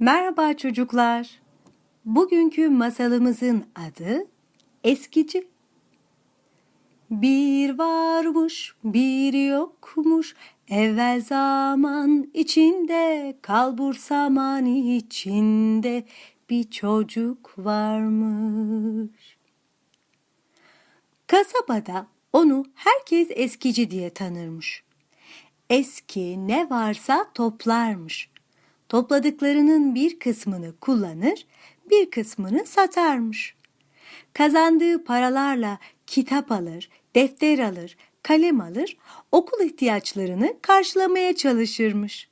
Merhaba çocuklar. Bugünkü masalımızın adı Eskici. Bir varmış, bir yokmuş, evvel zaman içinde, kalbur zaman içinde bir çocuk varmış. Kasabada onu herkes eskici diye tanırmış. Eski ne varsa toplarmış. Topladıklarının bir kısmını kullanır, bir kısmını satarmış. Kazandığı paralarla kitap alır, defter alır, kalem alır, okul ihtiyaçlarını karşılamaya çalışırmış.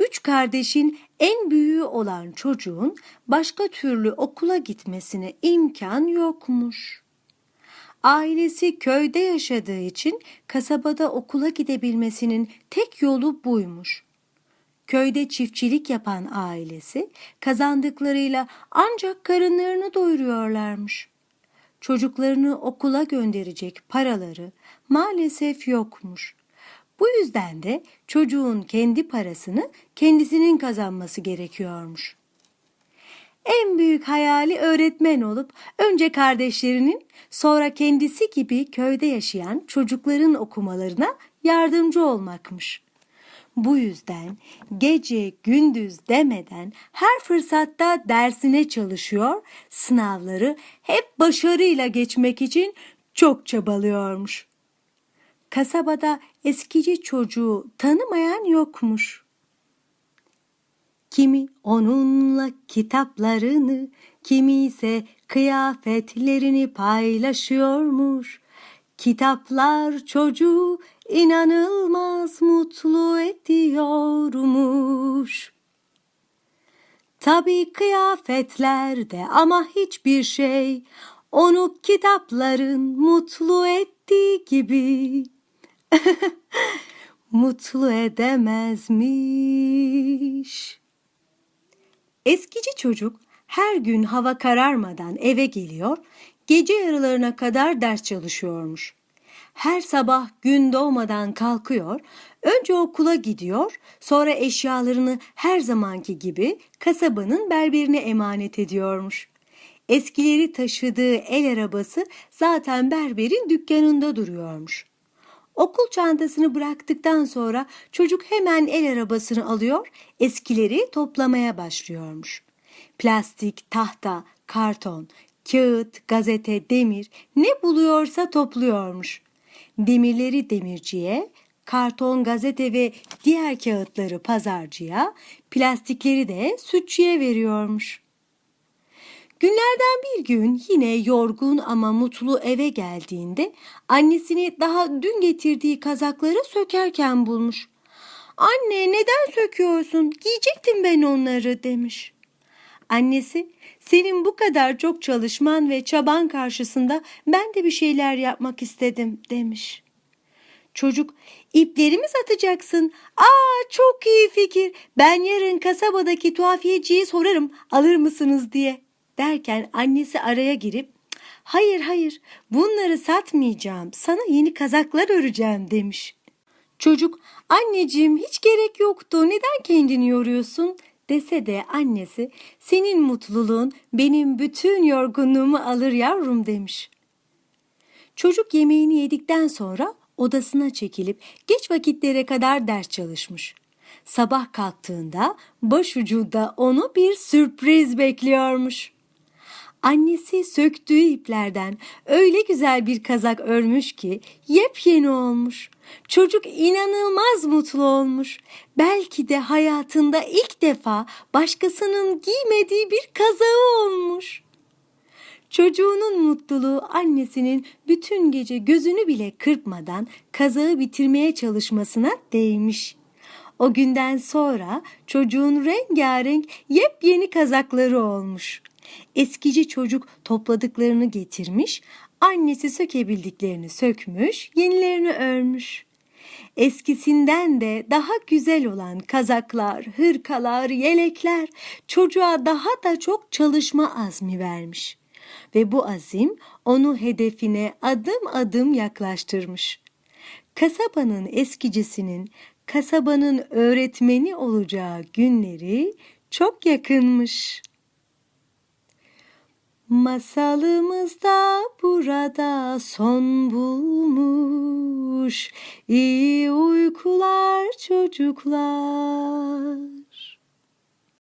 Üç kardeşin en büyüğü olan çocuğun başka türlü okula gitmesine imkan yokmuş. Ailesi köyde yaşadığı için kasabada okula gidebilmesinin tek yolu buymuş. Köyde çiftçilik yapan ailesi kazandıklarıyla ancak karınlarını doyuruyorlarmış. Çocuklarını okula gönderecek paraları maalesef yokmuş. Bu yüzden de çocuğun kendi parasını kendisinin kazanması gerekiyormuş. En büyük hayali öğretmen olup önce kardeşlerinin sonra kendisi gibi köyde yaşayan çocukların okumalarına yardımcı olmakmış. Bu yüzden gece gündüz demeden her fırsatta dersine çalışıyor, sınavları hep başarıyla geçmek için çok çabalıyormuş. Kasabada eskici çocuğu tanımayan yokmuş. Kimi onunla kitaplarını, kimi ise kıyafetlerini paylaşıyormuş. Kitaplar çocuğu inanılmaz mutlu ediyormuş. Tabii kıyafetlerde ama hiçbir şey onu kitapların mutlu ettiği gibi mutlu edemezmiş. Eskici çocuk her gün hava kararmadan eve geliyor, gece yarılarına kadar ders çalışıyormuş. Her sabah gün doğmadan kalkıyor, önce okula gidiyor, sonra eşyalarını her zamanki gibi kasabanın berberine emanet ediyormuş. Eskileri taşıdığı el arabası zaten berberin dükkanında duruyormuş. Okul çantasını bıraktıktan sonra çocuk hemen el arabasını alıyor, eskileri toplamaya başlıyormuş. Plastik, tahta, karton, kağıt, gazete, demir ne buluyorsa topluyormuş. Demirleri demirciye, karton, gazete ve diğer kağıtları pazarcıya, plastikleri de sütçüye veriyormuş. Günlerden bir gün yine yorgun ama mutlu eve geldiğinde annesini daha dün getirdiği kazakları sökerken bulmuş. Anne neden söküyorsun? Giyecektim ben onları demiş. Annesi senin bu kadar çok çalışman ve çaban karşısında ben de bir şeyler yapmak istedim demiş. Çocuk ipleri mi satacaksın? Aa çok iyi fikir. Ben yarın kasabadaki tuhafiyeciye sorarım alır mısınız diye derken annesi araya girip hayır hayır bunları satmayacağım sana yeni kazaklar öreceğim demiş. Çocuk anneciğim hiç gerek yoktu neden kendini yoruyorsun dese de annesi senin mutluluğun benim bütün yorgunluğumu alır yavrum demiş. Çocuk yemeğini yedikten sonra odasına çekilip geç vakitlere kadar ders çalışmış. Sabah kalktığında başucunda onu bir sürpriz bekliyormuş. Annesi söktüğü iplerden öyle güzel bir kazak örmüş ki yepyeni olmuş. Çocuk inanılmaz mutlu olmuş. Belki de hayatında ilk defa başkasının giymediği bir kazağı olmuş. Çocuğunun mutluluğu annesinin bütün gece gözünü bile kırpmadan kazağı bitirmeye çalışmasına değmiş. O günden sonra çocuğun rengarenk yepyeni kazakları olmuş. Eskici çocuk topladıklarını getirmiş, annesi sökebildiklerini sökmüş, yenilerini örmüş. Eskisinden de daha güzel olan kazaklar, hırkalar, yelekler çocuğa daha da çok çalışma azmi vermiş. Ve bu azim onu hedefine adım adım yaklaştırmış. Kasabanın eskicisinin kasabanın öğretmeni olacağı günleri çok yakınmış. Masalımız da burada son bulmuş. İyi uykular çocuklar.